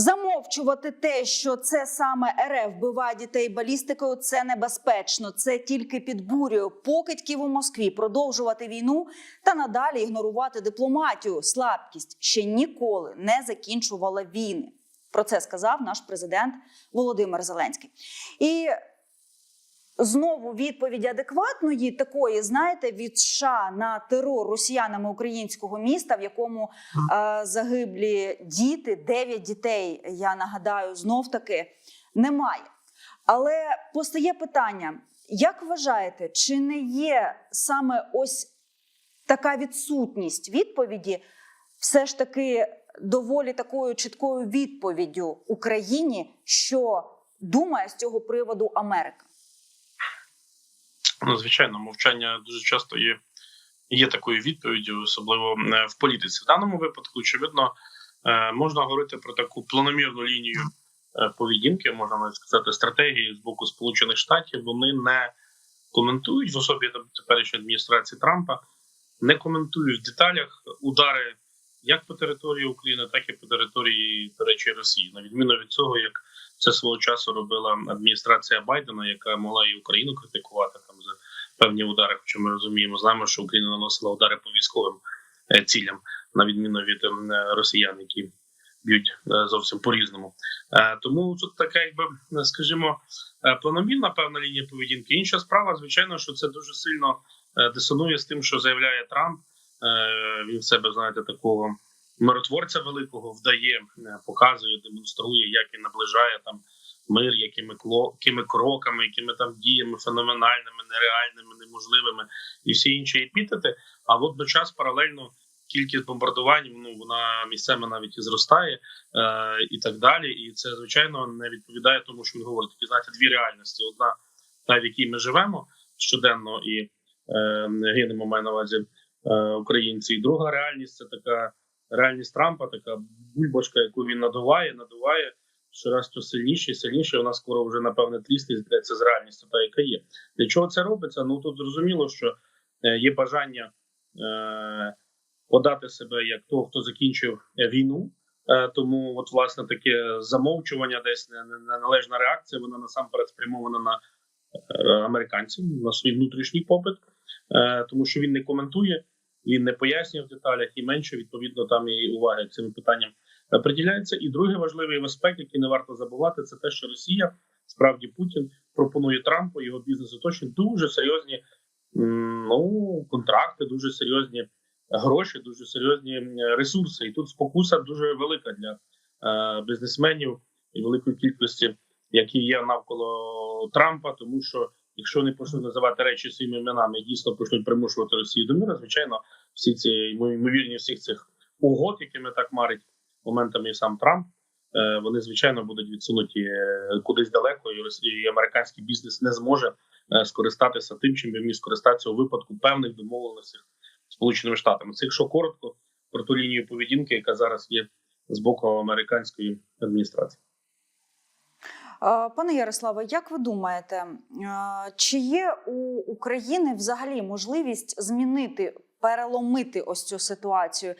Замовчувати те, що це саме РФ вбиває дітей балістикою, це небезпечно. Це тільки підбурює покидьків у Москві продовжувати війну та надалі ігнорувати дипломатію. Слабкість ще ніколи не закінчувала війни. Про це сказав наш президент Володимир Зеленський. І знову відповіді адекватної такої, знаєте, від США на терор росіянами українського міста, в якому е, загиблі діти, 9 дітей. Я нагадаю, знов таки немає. Але постає питання: як вважаєте, чи не є саме ось така відсутність відповіді, все ж таки доволі такою чіткою відповіддю Україні, що думає з цього приводу Америка? Ну, звичайно, мовчання дуже часто є, є такою відповіддю, особливо е, в політиці. В даному випадку, очевидно, е, можна говорити про таку планомірну лінію е, поведінки, можна навіть сказати, стратегії з боку Сполучених Штатів. Вони не коментують в особі теперішньої адміністрації Трампа, не коментують в деталях удари як по території України, так і по території до речі Росії, на відміну від цього, як це свого часу робила адміністрація Байдена, яка могла і Україну критикувати певні удари. Хоча ми розуміємо, знаємо, що Україна наносила удари по військовим е, цілям, на відміну від е, росіян, які б'ють е, зовсім по різному. Тому тут така, якби скажімо, планомірна певна лінія поведінки. Інша справа, звичайно, що це дуже сильно дисонує з тим, що заявляє Трамп. Він в себе знаєте такого миротворця великого вдає, показує, демонструє, як він наближає там мир, якими кло, якими кроками, якими там діями феноменальними, нереальними, неможливими і всі інші епітети. А водночас паралельно кількість бомбардувань ну вона місцями навіть і зростає е, і так далі. І це звичайно не відповідає тому, що він говорить. Такі знаєте, дві реальності: одна та в якій ми живемо щоденно і е, гинемо маю на увазі е, українці. І друга реальність це така реальність Трампа, така бульбашка, яку він надуває, надуває щораз то сильніше і сильніше. Вона скоро вже напевне трісне здається з реальністю, та яка є. Для чого це робиться? Ну тут зрозуміло, що е, є бажання е, подати себе як того, хто закінчив е, війну. Е, тому, от, власне, таке замовчування, десь неналежна реакція. Вона насамперед спрямована на американців на свій внутрішній попит, тому що він не коментує він не пояснює в деталях і менше відповідно там і уваги цим питанням приділяється. І другий важливий аспект, який не варто забувати, це те, що Росія справді Путін пропонує Трампу його бізнесу точно дуже серйозні ну контракти, дуже серйозні гроші, дуже серйозні ресурси. І тут спокуса дуже велика для е, бізнесменів і великої кількості, які є навколо Трампа, тому що якщо вони почнуть називати речі своїми іменами, дійсно почнуть примушувати Росію до миру, звичайно, всі ці ймовірні всіх цих угод, якими так марить моментами і сам Трамп. Е, вони звичайно будуть відсунуті е, кудись далеко, і американський бізнес не зможе е, скористатися тим, чим би міг скористатися у випадку певних домовленостей сполученими штатами. Це якщо коротко про ту лінію поведінки, яка зараз є з боку американської адміністрації. Пане Ярославе, як ви думаєте, чи є у України взагалі можливість змінити? Переломити ось цю ситуацію,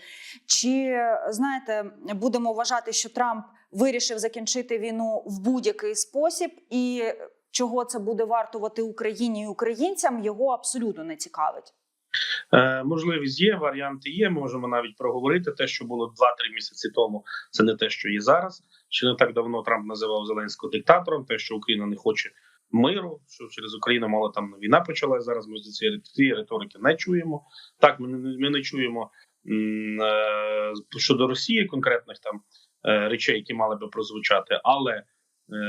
чи знаєте, будемо вважати, що Трамп вирішив закінчити війну в будь-який спосіб, і чого це буде вартувати Україні і українцям, його абсолютно не цікавить. Е, можливість є, варіанти є. Можемо навіть проговорити те, що було 2-3 місяці тому. Це не те, що є зараз. Ще не так давно Трамп називав Зеленського диктатором. Те, що Україна не хоче миру, що через Україну мало там війна почалась. Зараз ми з цієї риторики не чуємо. Так, ми не ми не чуємо е, щодо Росії конкретних там е, речей, які мали би прозвучати, але е,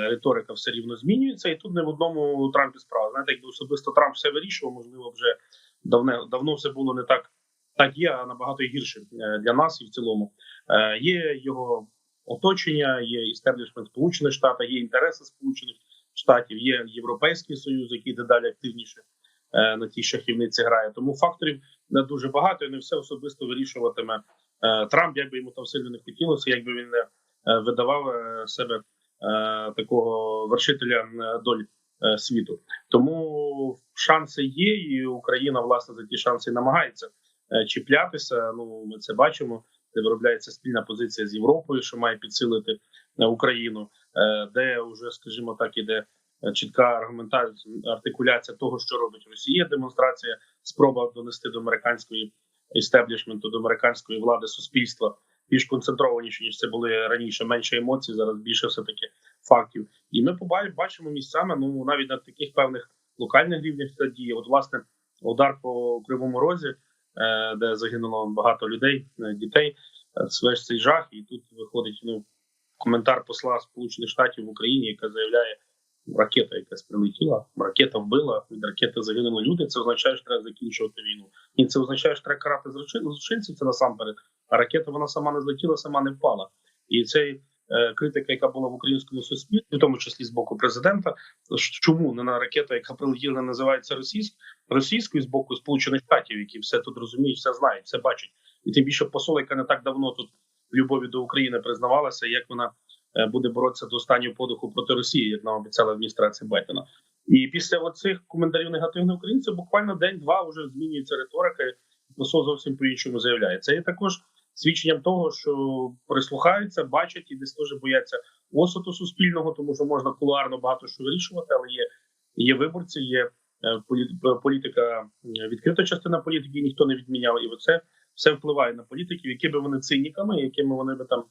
риторика все рівно змінюється, і тут не в одному Трампі справа. Знаєте, якби особисто Трамп все вирішував, можливо, вже давне давно все було не так, так є, а набагато гірше для нас і в цілому. Є його оточення, є істеблішмент Сполучених Штатів, є інтереси Сполучених Штатів, є Європейський Союз, який дедалі активніше е, на тій шахівниці грає. Тому факторів не дуже багато, і не все особисто вирішуватиме Трамп, як би йому там сильно не хотілося, якби він не видавав себе такого вершителя доль світу. Тому шанси є, і Україна власне за ті шанси намагається чіплятися. Ну ми це бачимо. Де виробляється спільна позиція з Європою, що має підсилити е, Україну, е, де вже, скажімо так, іде е, чітка аргументація артикуляція того, що робить Росія. Демонстрація, спроба донести до американської істеблішменту, до американської влади суспільства більш концентрованіше ніж це були раніше. Менше емоцій, зараз більше все таки фактів. І ми бачимо місцями. Ну навіть на таких певних локальних рівнях це діє. От власне удар по кривому розі, е, де загинуло багато людей, е, дітей. е, Весь цей жах, і тут виходить ну коментар посла Сполучених Штатів в Україні, яка заявляє. Ракета якась прилетіла, ракета вбила, від ракети загинули люди. Це означає, що треба закінчувати війну. І це означає, що треба карати злочин- злочинців. Це насамперед. А ракета вона сама не злетіла, сама не впала. І цей е, критика, яка була в українському суспільстві, в тому числі з боку президента, чому не на ракета, яка прилетіла, називається російськ, російською з боку Сполучених Штатів, які все тут розуміють, все знають, все бачать. І тим більше посол, яка не так давно тут любові до України признавалася, як вона е, буде боротися до останнього подиху проти Росії, як нам обіцяла адміністрація Байдена. І після оцих коментарів негативних українців буквально день-два вже змінюється риторика. і Посол зовсім по іншому заявляє. Це є також свідченням того, що прислухаються, бачать і десь теж бояться осуду суспільного, тому що можна кулуарно багато що вирішувати, але є, є виборці, є е, політика, відкрита частина політики, ніхто не відміняв, і оце все впливає на політиків, які би вони циніками, якими вони би там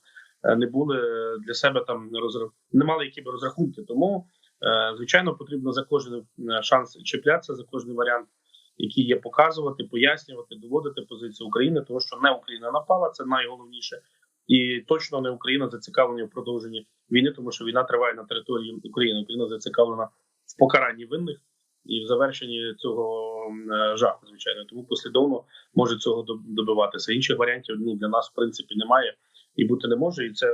е, не були для себе там розра... не мали які би розрахунки. Тому е, звичайно потрібно за кожен е, шанс чіплятися, за кожний варіант, який є, показувати, пояснювати, доводити позицію України, тому що не Україна напала, це найголовніше, і точно не Україна зацікавлена в продовженні війни, тому що війна триває на території України. Україна зацікавлена в покаранні винних і в завершенні цього жаху. Звичайно, тому послідовно може цього добиватися. Інших варіантів ну для нас в принципі немає і бути не може. І це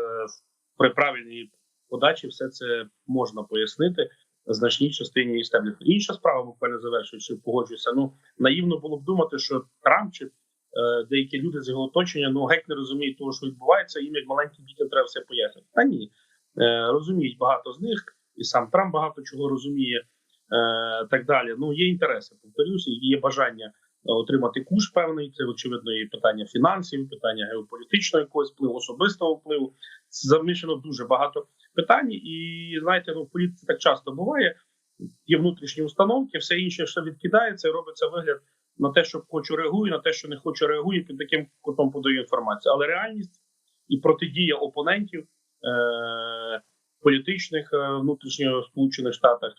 при правильній подачі все це можна пояснити значній частині істебліху. Інша справа, буквально завершуючи, погоджуюся. Ну наївно було б думати, що Трамп чи е, деякі люди з його оточення ну геть не розуміють того, що відбувається. Їм як маленьким дітям треба все пояснити. Та ні, е, розуміють багато з них, і сам Трамп багато чого розуміє. Е, так далі. Ну є інтереси. Повторюся, є бажання е, отримати куш певний. Це очевидно і питання фінансів, питання геополітичного якогось впливу, особистого впливу. Замішано дуже багато питань, і знаєте, ну в політиці так часто буває. Є внутрішні установки, все інше, що відкидається, робиться вигляд на те, що хочу реагую, на те, що не хочу реагую, під таким кутом подаю інформацію. Але реальність і протидія опонентів е- політичних е, внутрішньо сполучених штатах,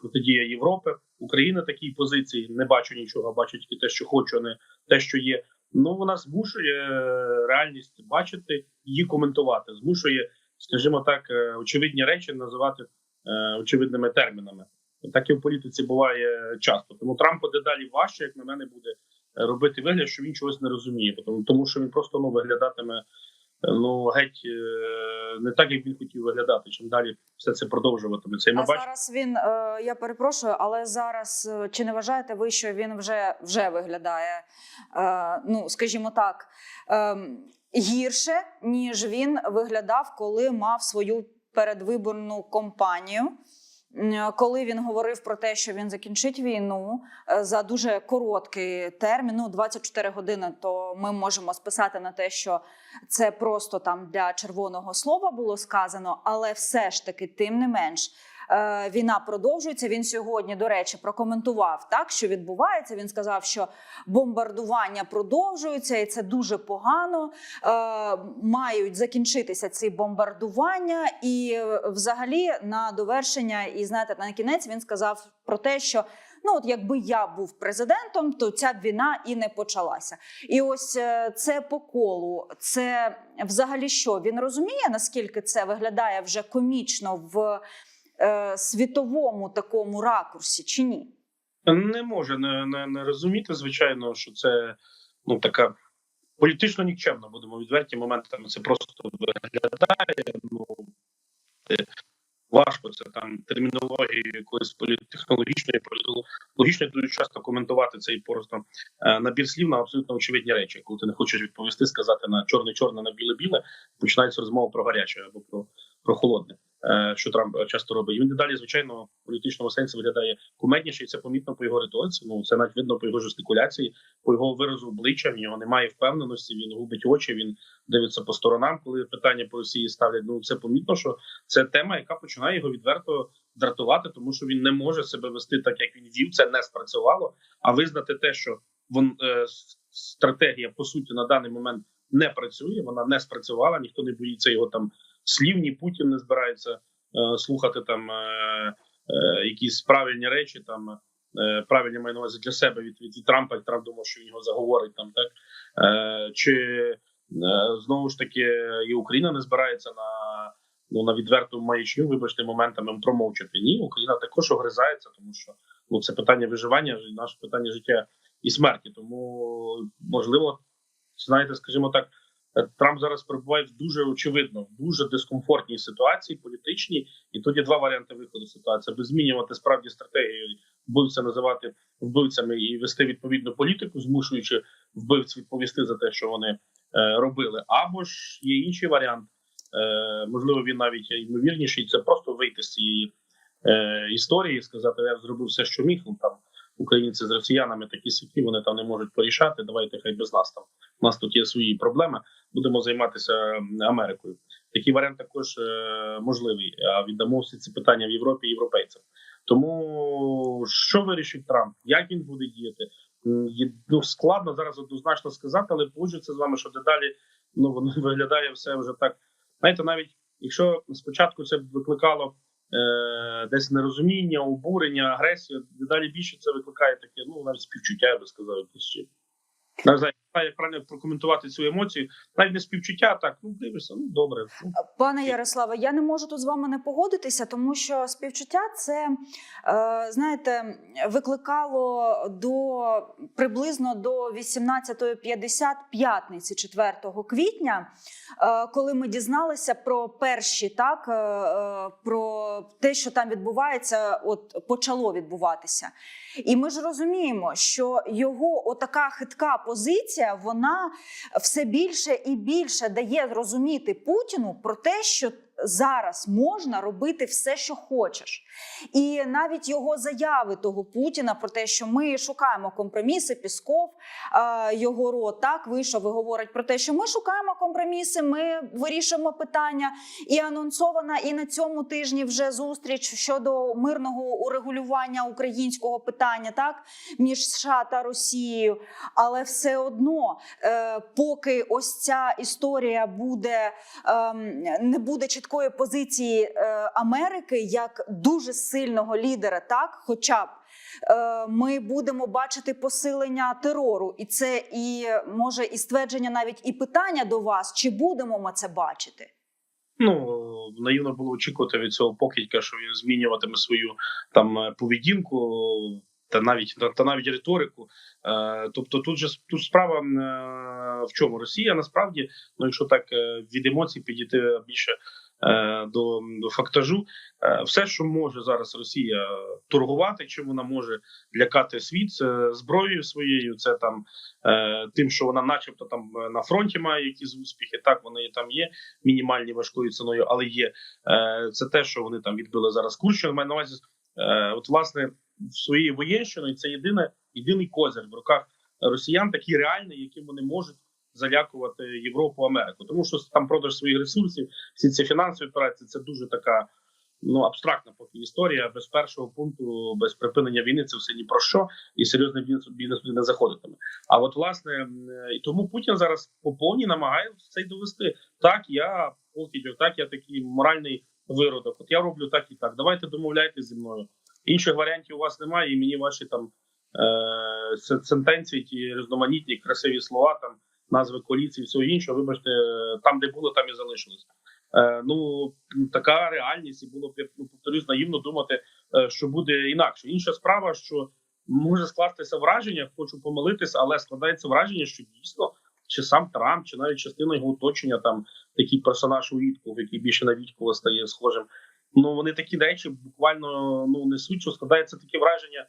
протидія Європи, Україна такій позиції не бачу нічого, бачу тільки те, що хочу, а не те, що є. Ну вона змушує е, реальність бачити, її коментувати, змушує, скажімо так, е, очевидні речі називати е, очевидними термінами. Так і в політиці буває часто. Тому Трампу дедалі важче, як на мене, буде е, робити вигляд, що він чогось не розуміє, тому, що він просто ну виглядатиме е, ну геть е, не так, як він хотів виглядати. Чим далі все це продовжуватиметься. І ми А бачимо. зараз він е, я перепрошую, але зараз е, чи не вважаєте ви, що він вже, вже виглядає, ну скажімо так, е, гірше, ніж він виглядав, коли мав свою передвиборну кампанію? М, Коли він говорив про те, що він закінчить війну е, за дуже короткий термін, ну 24 години, то ми можемо списати на те, що це просто там для червоного слова було сказано, але все ж таки, тим не менш, е, війна продовжується. Він сьогодні, до речі, прокоментував так, що відбувається. Він сказав, що бомбардування продовжуються, і це дуже погано. Е, Мають закінчитися ці бомбардування, і е, взагалі на довершення, і знаєте, на кінець він сказав про те, що. Ну, от якби я був президентом, то ця б війна і не почалася. І ось е, це по колу. Це взагалі що? Він розуміє, наскільки це виглядає вже комічно в е, світовому такому ракурсі, чи ні? не може не, не, не розуміти, звичайно, що це ну така політично нікчемна, будемо відверті моментами. Це просто виглядає. Ну е, важко це там термінології якоїсь політтехнологічної, політологічної дуже часто коментувати цей просто е, набір слів на абсолютно очевидні речі. Коли ти не хочеш відповісти, сказати на чорне-чорне, на біле-біле, починається розмова про гаряче або про, про холодне. Е, що Трамп часто робить. І Він дедалі, звичайно, в політичному сенсі виглядає кумедніше, і це помітно по його риториці. Ну це навіть видно по його жестикуляції, по його виразу обличчя. В нього немає впевненості. Він губить очі. Він дивиться по сторонам, коли питання по Росії ставлять. Ну це помітно, що це тема, яка починає його відверто дратувати, тому що він не може себе вести так, як він вів. Це не спрацювало. А визнати те, що вон е, стратегія по суті на даний момент не працює. Вона не спрацювала. Ніхто не боїться його там слів. Ні Путін не збирається е, слухати там е, е, якісь правильні речі. Там е, правильні маю на увазі для себе від, від, від Трампа. Трамп думав, що він його заговорить там, так е, чи е, знову ж таки і Україна не збирається на. Ну на відверту маячню, вибачте, моментами промовчати. Ні, Україна також огризається, тому що ну це питання виживання, наше питання життя і смерті. Тому можливо, знаєте, скажімо так, Трамп зараз перебуває в дуже очевидно, в дуже дискомфортній ситуації, політичній, і тут є два варіанти виходу ситуації: або змінювати справді стратегію, вбивця називати вбивцями і вести відповідну політику, змушуючи вбивць відповісти за те, що вони е, робили. Або ж є інший варіант. Е, можливо, він навіть ймовірніший. Це просто вийти з цієї е, історії, і сказати, я зробив все, що міг. Ну там українці з росіянами такі сіті, вони там не можуть порішати. Давайте хай без нас там. У нас тут є свої проблеми. Будемо займатися Америкою. Такий варіант також е, можливий. А віддамо всі ці питання в Європі європейцям. Тому що вирішить Трамп? Як він буде діяти? Ну складно зараз однозначно сказати, але погоджуюся з вами, що дедалі ну воно виглядає все вже так. Знаєте, навіть якщо спочатку це викликало е, десь нерозуміння, обурення, агресія. дедалі більше це викликає таке, ну навіть співчуття, я би сказав, якесь ще. Як правильно прокоментувати цю емоцію. Навіть не співчуття, так ну дивишся, ну добре. Пане Ярославе, я не можу тут з вами не погодитися, тому що співчуття це е, знаєте викликало до приблизно до 18.50 п'ятниці 4 квітня, е, коли ми дізналися про перші так е, про те, що там відбувається, от почало відбуватися. І ми ж розуміємо, що його отака хитка позиція, вона все більше і більше дає зрозуміти Путіну про те, що зараз можна робити все, що хочеш. І навіть його заяви того Путіна про те, що ми шукаємо компроміси, Пісков, е, його рот так вийшов і говорить про те, що ми шукаємо компроміси, ми вирішуємо питання. І анонсована і на цьому тижні вже зустріч щодо мирного урегулювання українського питання, так між США та Росією. Але все одно, е, поки ось ця історія буде ем, не буде чіткої позиції е, Америки як дуже сильного лідера, так, хоча б. е, Ми будемо бачити посилення терору, і це і може і ствердження, навіть і питання до вас, чи будемо ми це бачити? Ну наївно було очікувати від цього покидька, що він змінюватиме свою там е, поведінку. Та навіть та, та навіть риторику, е, тобто тут же тут справа в чому Росія насправді, ну якщо так від емоцій підійти більше до, до фактажу, е, все, що може зараз Росія торгувати, чим вона може лякати світ, це зброєю своєю, це там е, тим, що вона, начебто, там е, на фронті має якісь успіхи. Так вони там є мінімальні важкою ціною, але є е, це те, що вони там відбили зараз Курщину. Маю на увазі, е, от власне своєю воєнщиною це єдине єдиний козир в руках росіян, такий реальний, яким вони можуть залякувати Європу, Америку, тому що там продаж своїх ресурсів, всі ці фінансові операції, це дуже така. Ну, абстрактна поки історія без першого пункту, без припинення війни, це все ні про що, і серйозний бізнес бізнес не заходитиме. А от власне і тому Путін зараз по повній намагається це й довести. Так, я покидьок, так я такий моральний виродок. От я роблю так і так. Давайте домовляйтесь зі мною. Інших варіантів у вас немає, і мені ваші там е- сентенції, ті різноманітні, красиві слова, там назви коаліції, всього іншого. Вибачте, там, де було, там і залишилось. Е, ну така реальність, і було б ну, повторюсь, наївно думати, е, що буде інакше. Інша справа, що може скластися враження, хочу помилитися, але складається враження, що дійсно чи сам Трамп, чи навіть частина його оточення, там такий персонаж у Вітков, який більше на Віткова стає схожим. Ну вони такі речі буквально ну несуть, що складається таке враження,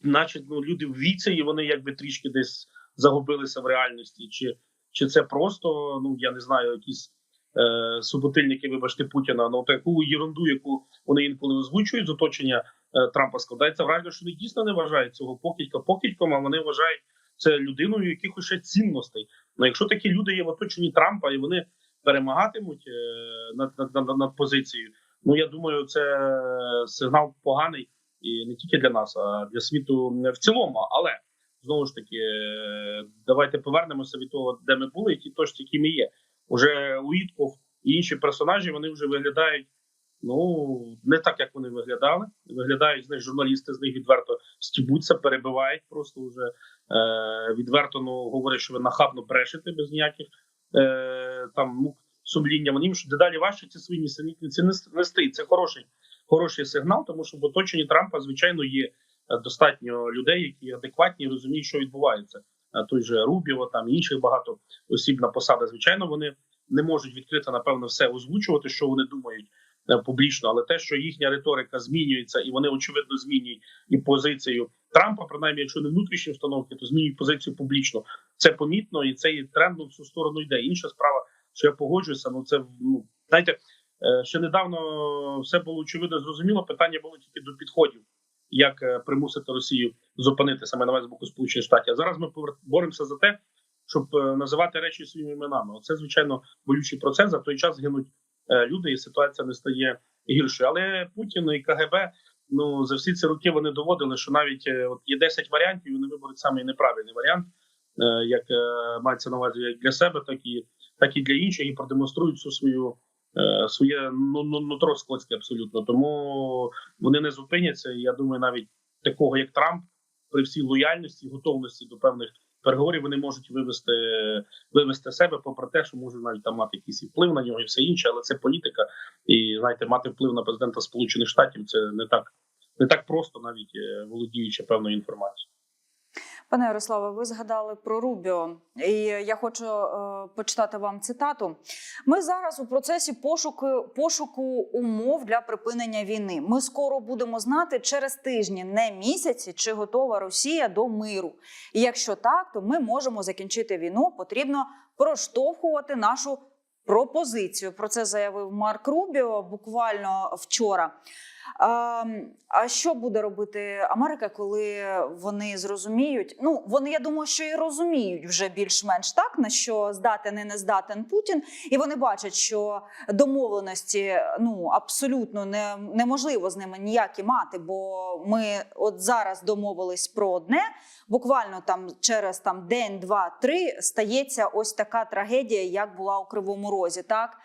наче ну люди в віці, і вони якби трішки десь загубилися в реальності, чи, чи це просто ну я не знаю, якісь е, суботильники, вибачте, Путіна, ну таку єрунду, яку вони інколи озвучують з оточення е, Трампа, складається враження, що вони дійсно не вважають цього покидька покидьком, а вони вважають це людиною якихось ще цінностей. Ну якщо такі люди є в оточенні Трампа і вони перемагатимуть е, над, над, над, над позицією, ну я думаю, це сигнал поганий і не тільки для нас, а для світу в цілому. Але знову ж таки, е, давайте повернемося від того, де ми були, і ті точці, які ми є. Уже Уітков і інші персонажі вони вже виглядають ну не так, як вони виглядали. Виглядають з них журналісти, з них відверто стібуться, перебивають просто вже е, відверто ну, говорять, що ви нахабно брешете без ніяких е, там мук сумління. Вони що дедалі важче ці свої нісенітниці нести. Це хороший, хороший сигнал, тому що в оточенні Трампа, звичайно, є достатньо людей, які адекватні розуміють, що відбувається. Е, Той же Рубіо, там інших багато осіб на посадах. Звичайно, вони не можуть відкрито напевно все озвучувати, що вони думають е, публічно, але те, що їхня риторика змінюється, і вони очевидно змінюють і позицію Трампа, принаймні, якщо не внутрішні установки, то змінюють позицію публічно. Це помітно, і цей тренд в цю сторону йде. Інша справа, що я погоджуюся, ну це ну знаєте, е, ще недавно все було очевидно зрозуміло. Питання було тільки до підходів, як е, примусити Росію зупинити саме на з боку Сполучених Штатів. А зараз ми боремося за те, щоб е, називати речі своїми іменами. Оце звичайно болючий процес. За той час гинуть е, люди, і ситуація не стає гіршою. Але Путін і КГБ ну за всі ці роки вони доводили, що навіть от є 10 варіантів, і вони виберуть саме неправильний варіант, як мається на увазі як для себе, так і так і для інших, і продемонструють всю свою. Е, Своє ну, ну, нутро скотське абсолютно, тому вони не зупиняться. Я думаю, навіть такого як Трамп, при всій лояльності готовності до певних переговорів, вони можуть вивести вивести себе, попри те, що може навіть там мати якийсь вплив на нього і все інше, але це політика. І знаєте, мати вплив на президента Сполучених Штатів це не так не так просто, навіть е, володіючи певною інформацією. Пане Ярославе, ви згадали про Рубіо, і я хочу е, почитати вам цитату. Ми зараз у процесі пошуку пошуку умов для припинення війни. Ми скоро будемо знати через тижні, не місяці, чи готова Росія до миру. І якщо так, то ми можемо закінчити війну. Потрібно проштовхувати нашу пропозицію. Про це заявив Марк Рубіо буквально вчора. А, що буде робити Америка, коли вони зрозуміють? Ну вони я думаю, що і розуміють вже більш-менш так на що здатен і не здатен Путін, і вони бачать, що домовленості ну абсолютно не, неможливо з ними ніякі мати. Бо ми от зараз домовились про одне. Буквально там через там день, два, три стається ось така трагедія, як була у Кривому Розі. Так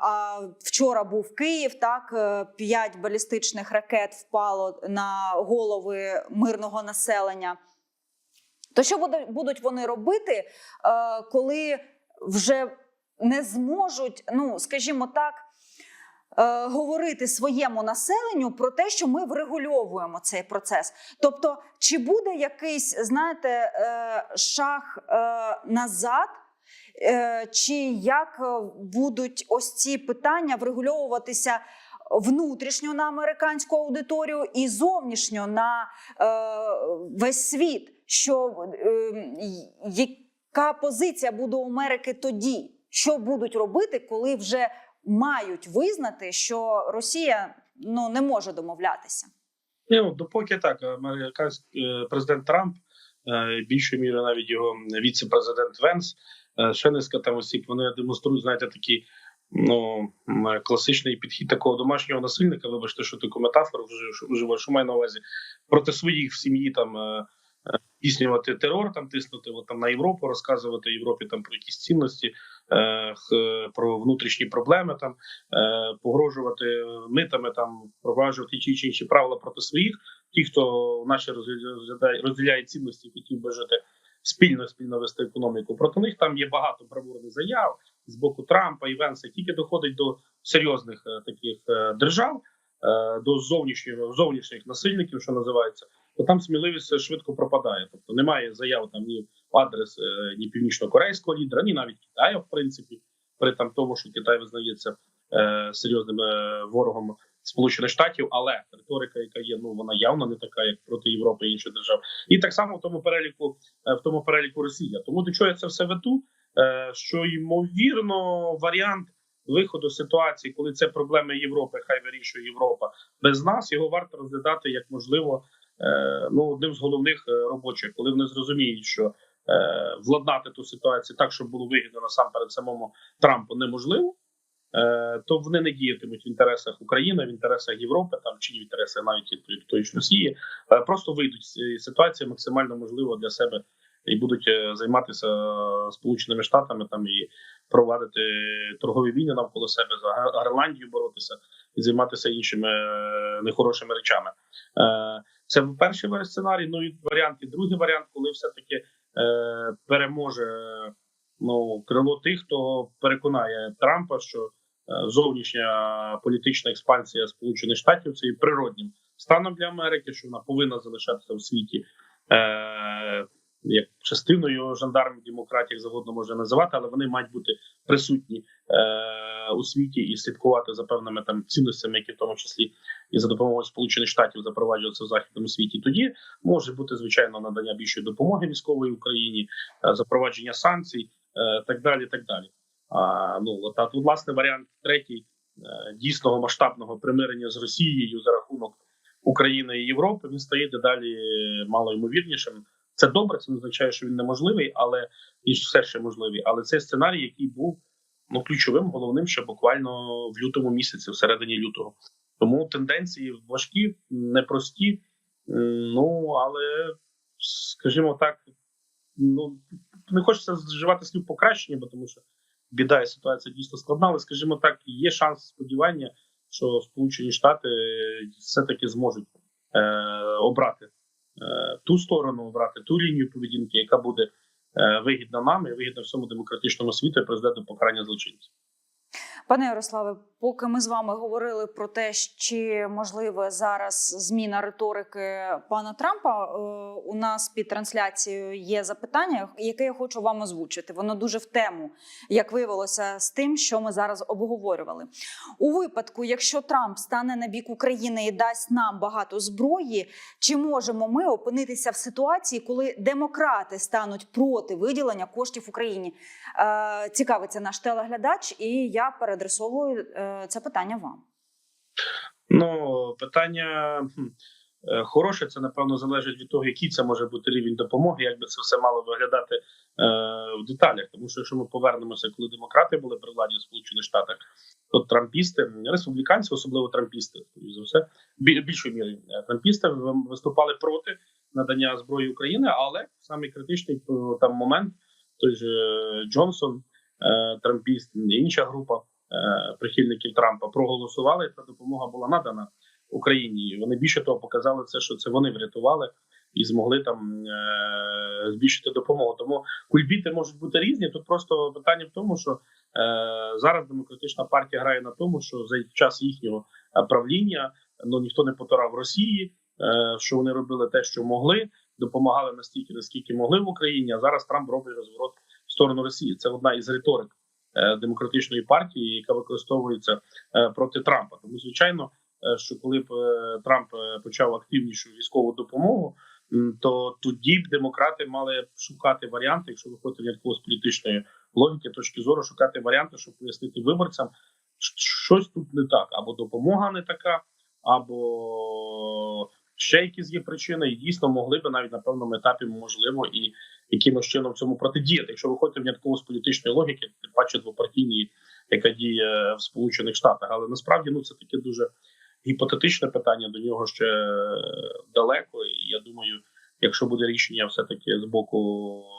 А вчора був Київ. Так е, п'ять балістичних ракет впало на голови мирного населення. То що будуть вони робити, е, коли вже не зможуть, ну скажімо так. е, Говорити своєму населенню про те, що ми врегульовуємо цей процес. Тобто, чи буде якийсь, знаєте, е, е, назад, Е, чи як е, будуть ось ці питання врегульовуватися внутрішньо на американську аудиторію і зовнішньо на е, весь світ? Що е, яка позиція буде у Америки тоді? Що будуть робити, коли вже мають визнати, що Росія ну не може домовлятися? Ні, ну, допоки так, американський е, президент Трамп, е, більшою мірою навіть його віце-президент Венс, е, ще низка там осіб, вони демонструють, знаєте, такі ну класичний підхід такого домашнього насильника. Вибачте, що таку метафору вжив- вживаю, що маю на увазі проти своїх в сім'ї там. е, е, Здійснювати терор, там тиснути от, там на Європу, розказувати Європі там про якісь цінності, е, про внутрішні проблеми, там е, погрожувати митами, там впроваджувати ті чи інші правила проти своїх. Ті, хто наші розглядає розділяє цінності, хотів би жити спільно, спільно вести економіку. Проти них там є багато бравурних заяв з боку Трампа і Венса. Тільки доходить до серйозних е, таких е, держав, е, до зовнішнього зовнішніх насильників, що називається, то там сміливість швидко пропадає. Тобто немає заяв там ні в адрес ні північно-корейського лідера, ні навіть Китаю, в принципі, при там тому, що Китай визнається е, серйозним е, ворогом Сполучених Штатів, але риторика, яка є, ну вона явно не така, як проти Європи і інших держав, і так само в тому переліку, е, в тому переліку Росія. Тому до чого я це все веду? е, що ймовірно варіант виходу ситуації, коли це проблеми Європи, хай вирішує Європа без нас, його варто розглядати як можливо е, ну одним з головних робочих, коли вони зрозуміють, що владнати ту ситуацію так, щоб було вигідно насамперед самому Трампу, неможливо. Е, То вони не діятимуть в інтересах України, в інтересах Європи, там чи в інтересах навіть і тої ж Росії, е, просто вийдуть з ситуації максимально можливо для себе і будуть е, займатися Сполученими Штатами там і провадити торгові війни навколо себе за Гренландію боротися і займатися іншими нехорошими речами. Це перший сценарій. Ну і варіант, і другий варіант, коли все таки переможе ну крило тих, хто переконає Трампа, що зовнішня політична експансія Сполучених Штатів це є природнім станом для Америки, що вона повинна залишатися в світі. Е, як частиною жандармів демократів, як завгодно можна називати, але вони мають бути присутні е, у світі і слідкувати за певними там цінностями, які в тому числі і за допомогою Сполучених Штатів запроваджуються в західному світі. Тоді може бути звичайно надання більшої допомоги військової Україні, е, запровадження санкцій, е, так далі. Так далі. Ну от тут, власне варіант третій е, дійсного масштабного примирення з Росією за рахунок України і Європи. Він стає дедалі малоймовірнішим. Це добре, це не означає, що він неможливий, але і все ще можливий. Але це сценарій, який був ну ключовим, головним ще буквально в лютому місяці, в середині лютого. Тому тенденції важкі, непрості. Ну але скажімо так, ну не хочеться зживати слів покращення, бо тому що біда і ситуація дійсно складна. Але скажімо так, є шанс сподівання, що Сполучені Штати все таки зможуть е, обрати е, ту сторону, обрати ту лінію поведінки, яка буде е, вигідна нам і вигідна всьому демократичному світу і призведе до покарання злочинців. Пане Ярославе, поки ми з вами говорили про те, чи можливе зараз зміна риторики пана Трампа, е, у нас під трансляцією є запитання, яке я хочу вам озвучити. Воно дуже в тему, як виявилося, з тим, що ми зараз обговорювали. У випадку, якщо Трамп стане на бік України і дасть нам багато зброї, чи можемо ми опинитися в ситуації, коли демократи стануть проти виділення коштів Україні? Е, Цікавиться наш телеглядач, і я переадресовую е, це питання вам. Ну питання е, хороше. Це напевно залежить від того, який це може бути рівень допомоги, як би це все мало виглядати е, в деталях. Тому що якщо ми повернемося, коли демократи були при владі в Сполучених Штатах, то трампісти, республіканці, особливо трампісти, за все, бі- більшою мірою е, трампісти виступали проти надання зброї України, але самий критичний там момент той же Джонсон, трампіст, інша група прихильників Трампа проголосували. Та допомога була надана Україні. І Вони більше того показали це, що це вони врятували і змогли там е, збільшити допомогу. Тому кульбіти можуть бути різні. Тут просто питання в тому, що е, зараз демократична партія грає на тому, що за час їхнього е, правління ну ніхто не потурав Росії, е, що вони робили те, що могли, допомагали настільки, наскільки могли в Україні. А зараз Трамп робить розворот в сторону Росії. Це одна із риторик е, демократичної партії, яка використовується е, проти Трампа. Тому, звичайно, е, що коли б е, Трамп е, почав активнішу військову допомогу, то тоді б демократи мали шукати варіанти, якщо виходити від якогось політичної логіки, точки зору, шукати варіанти, щоб пояснити виборцям, щось тут не так, або допомога не така, або ще якісь є причини, і дійсно могли би навіть на певному етапі можливо і якимось чином цьому протидіяти. Якщо виходити в якогось політичної логіки, тим паче двопартійної, яка діє в Сполучених Штатах, але насправді ну це таке дуже гіпотетичне питання. До нього ще далеко. І я думаю, якщо буде рішення, все таки з боку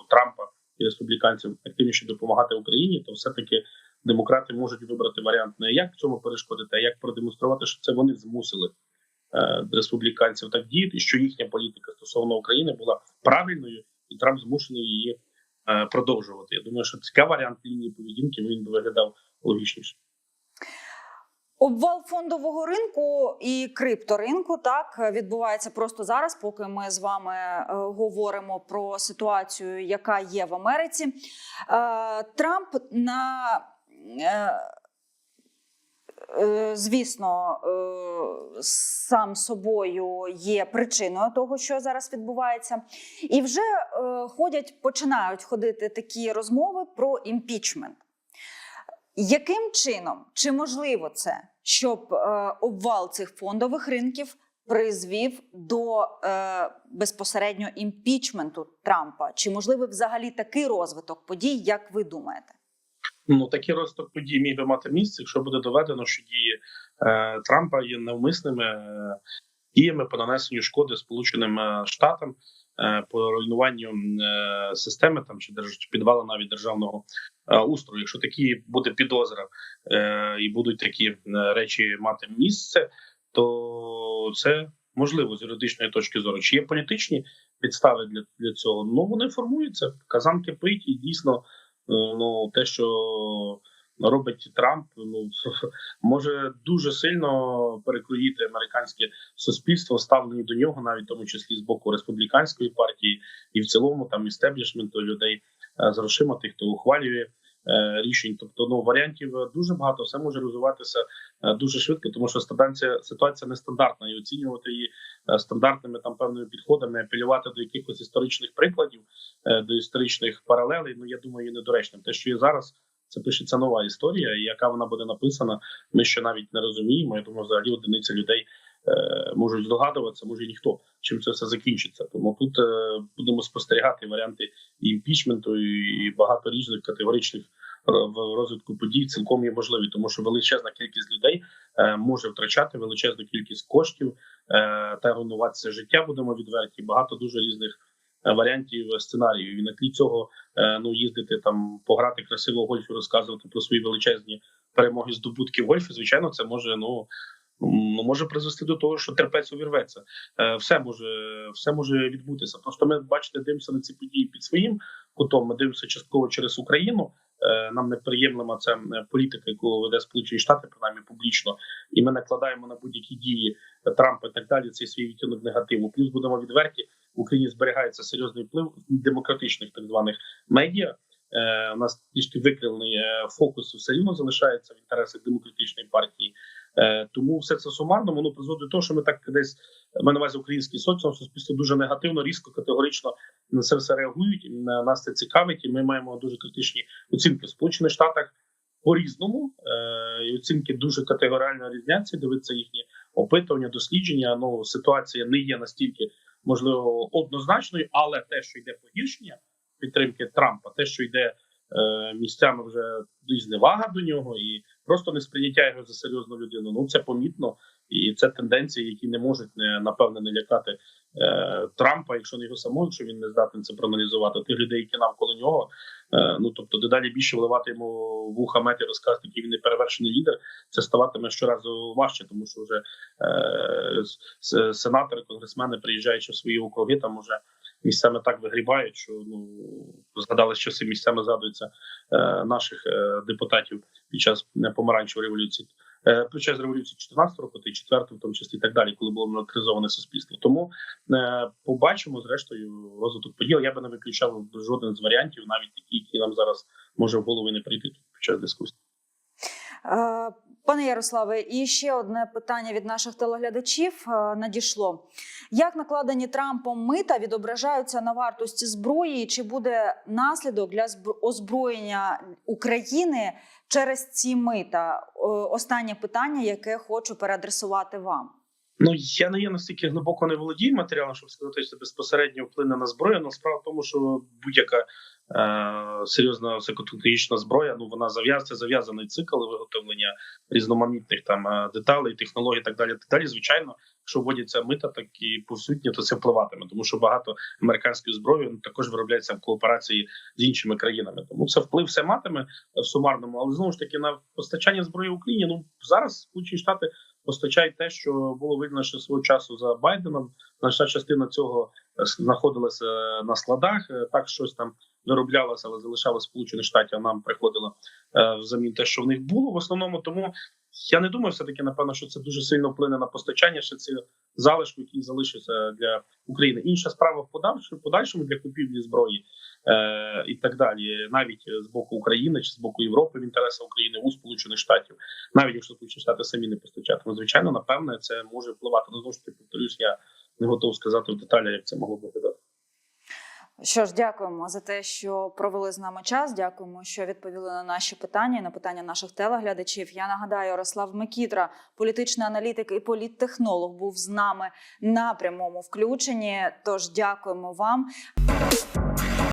Трампа і республіканців активніше допомагати Україні, то все таки демократи можуть вибрати варіант не як цьому перешкодити, а як продемонструвати, що це вони змусили е, республіканців так діяти, що їхня політика стосовно України була правильною, і Трамп змушений її е, продовжувати. Я думаю, що такий варіант лінії поведінки він би виглядав логічніше. Обвал фондового ринку і крипторинку так відбувається просто зараз, поки ми з вами е, говоримо про ситуацію, яка є в Америці. Е, Трамп на е, е, звісно, е, сам собою є причиною того, що зараз відбувається. І вже е, ходять, починають ходити такі розмови про імпічмент. Яким чином чи можливо це, щоб е, обвал цих фондових ринків призвів до е, безпосередньо імпічменту Трампа? Чи можливий взагалі такий розвиток подій, як ви думаєте? Ну такий розвиток подій міг би мати місце, якщо буде доведено, що дії е, Трампа є навмисними е, діями по нанесенню шкоди Сполученим е, Штатам е, по руйнуванню е, системи там чи держ чи підвалу навіть державного е, устрою. Якщо такі буде підозра е, і будуть такі е, речі мати місце, то це можливо з юридичної точки зору. Чи є політичні підстави для, для цього? Ну вони формуються. Казан кипить і дійсно. Е, Ну, те, що робить Трамп, ну може дуже сильно перекроїти американське суспільство, ставлені до нього, навіть в тому числі з боку республіканської партії, і в цілому там істеблішменту людей е, з грошима, тих, хто ухвалює рішень. Тобто, ну варіантів е, дуже багато, все може розвиватися е, дуже швидко, тому що ситуація ситуація нестандартна, і оцінювати її е, стандартними там певними підходами, апелювати до якихось історичних прикладів, е, до історичних паралелей. Ну я думаю, є недоречним. Те, що є зараз, це пишеться нова історія, і яка вона буде написана, ми ще навіть не розуміємо. Я думаю, взагалі одиниці людей е, можуть здогадуватися, може ніхто чим це все закінчиться. Тому тут е, будемо спостерігати варіанти імпічменту, і багато різних категоричних е, в розвитку подій цілком є можливі, тому що величезна кількість людей е, може втрачати величезну кількість коштів е, та руйнуватися життя. Будемо відверті. Багато дуже різних е, варіантів е, сценаріїв. І на тлі цього е, ну їздити там, пограти красиво в гольф, і розказувати про свої величезні перемоги здобутки в гольфі. Звичайно, це може ну. Ну, може призвести до того, що терпець увірветься. Е, все може, все може відбутися. Просто ми бачите, дивимося на ці події під своїм кутом. Ми дивимося частково через Україну. Е, Нам неприємлива ця е, політика, яку веде Сполучені Штати, принаймні публічно, і ми накладаємо на будь-які дії Трампа і так далі. Цей свій відтінок негативу. Плюс будемо відверті в Україні зберігається серйозний вплив демократичних так званих медіа. Е, У нас трішки викривлений фокус все рівно залишається в інтересах демократичної партії. Е, Тому все це сумарно воно призводить до того, що ми так десь маю на увазі український соціум, суспільство дуже негативно, різко, категорично на це все реагують. на Нас це цікавить, і ми маємо дуже критичні оцінки в Сполучених Штатах по різному. Е, і оцінки дуже категоріально різняться. Дивиться їхні опитування, дослідження. Ну ситуація не є настільки можливо однозначною, але те, що йде погіршення підтримки Трампа, те, що йде е, місцями вже і зневага до нього, і просто несприйняття його за серйозну людину. Ну це помітно, і це тенденції, які не можуть не напевне не лякати е, Трампа, якщо не його самого, якщо він не здатен це проаналізувати. Тих людей, які навколо нього. Е, ну тобто, дедалі більше вливати йому вуха меті розказати, який він не перевершений лідер. Це ставатиме щоразу важче, тому що вже е, сенатори, конгресмени, приїжджаючи в свої округи, там уже місцями так вигрібають, що ну згадали що часи місцями згадуються е, наших е, депутатів під час е, помаранчевої революції, під час революції 14 року, та й 4 в тому числі і так далі, коли було мілітаризоване суспільство. Тому е, побачимо зрештою розвиток поділ. Я би не виключав жоден з варіантів, навіть такі, які нам зараз може в голову не прийти під час дискусії. Е, Пане Ярославе, і ще одне питання від наших телеглядачів е, надійшло. Як накладені Трампом мита відображаються на вартості зброї? Чи буде наслідок для збро- озброєння України через ці мита? Е, Останнє питання, яке хочу переадресувати вам. Ну я не є настільки глибоко не володію матеріалом, щоб сказати, що це безпосередньо вплине на зброю. Але справа в тому, що будь-яка е, серйозна високотехнологічна зброя, ну вона зав'язується зав'язаний цикл виготовлення різноманітних там е, деталей, технологій, так далі. Так далі, звичайно, якщо вводяться мита, так і повсюдні, то це впливатиме, тому що багато американської зброї ну, також виробляється в кооперації з іншими країнами. Тому це вплив все матиме в сумарному, але знову ж таки на постачання зброї в Україні. Ну зараз Сполучені Штати постачають те, що було видно ще свого часу за Байденом. Значна частина цього е, знаходилася на складах. е, Так щось там вироблялося, але залишалося Сполучених Штатів. Нам приходило е, взамін те, що в них було в основному. Тому я не думаю, все таки напевно, що це дуже сильно вплине на постачання ще ці залишку, які залишаться для України. Інша справа в подальшому, подальшому для купівлі зброї. Е, і так далі, навіть з боку України чи з боку Європи в інтересах України у Сполучених Штатів, навіть якщо Сполучені Штати самі не постачатимуть, звичайно, напевне, це може впливати. Ну, знову ж таки, повторюсь, я не готов сказати в деталі, як це могло б виглядати. Що ж, дякуємо за те, що провели з нами час. Дякуємо, що відповіли на наші питання і на питання наших телеглядачів. Я нагадаю, Ярослав Микітра, політичний аналітик і політтехнолог, був з нами на прямому включенні. Тож дякуємо вам.